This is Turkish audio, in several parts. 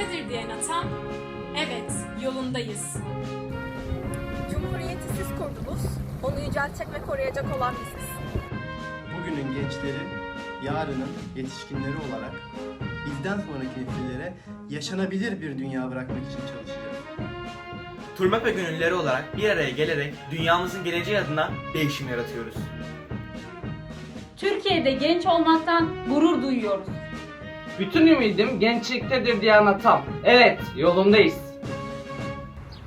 gençliktedir diyen atam, evet yolundayız. Cumhuriyeti siz kurdunuz, onu yüceltecek ve koruyacak olan biziz. Bugünün gençleri, yarının yetişkinleri olarak bizden sonraki nesillere yaşanabilir bir dünya bırakmak için çalışacağız. Turmepe gönüllüleri olarak bir araya gelerek dünyamızın geleceği adına değişim yaratıyoruz. Türkiye'de genç olmaktan gurur duyuyoruz. Bütün ümidim gençliktedir diyen atam. Evet, yolundayız.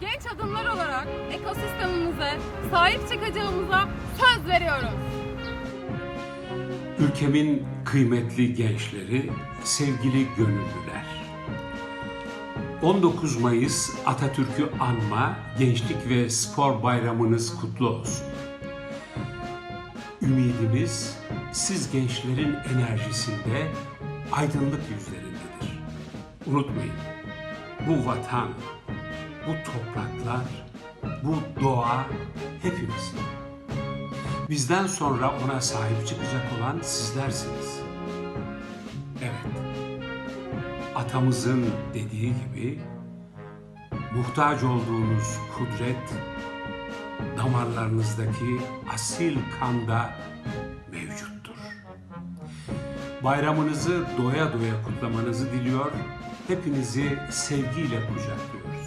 Genç adımlar olarak ekosistemimize sahip çıkacağımıza söz veriyoruz. Ülkemin kıymetli gençleri, sevgili gönüllüler. 19 Mayıs Atatürk'ü anma Gençlik ve Spor Bayramınız kutlu olsun. Ümidimiz siz gençlerin enerjisinde, aydınlık yüzlerindedir. Unutmayın, bu vatan, bu topraklar, bu doğa hepimizin. Bizden sonra ona sahip çıkacak olan sizlersiniz. Evet. Atamızın dediği gibi muhtaç olduğunuz kudret damarlarınızdaki asil kanda. Bayramınızı doya doya kutlamanızı diliyor, hepinizi sevgiyle kucaklıyor.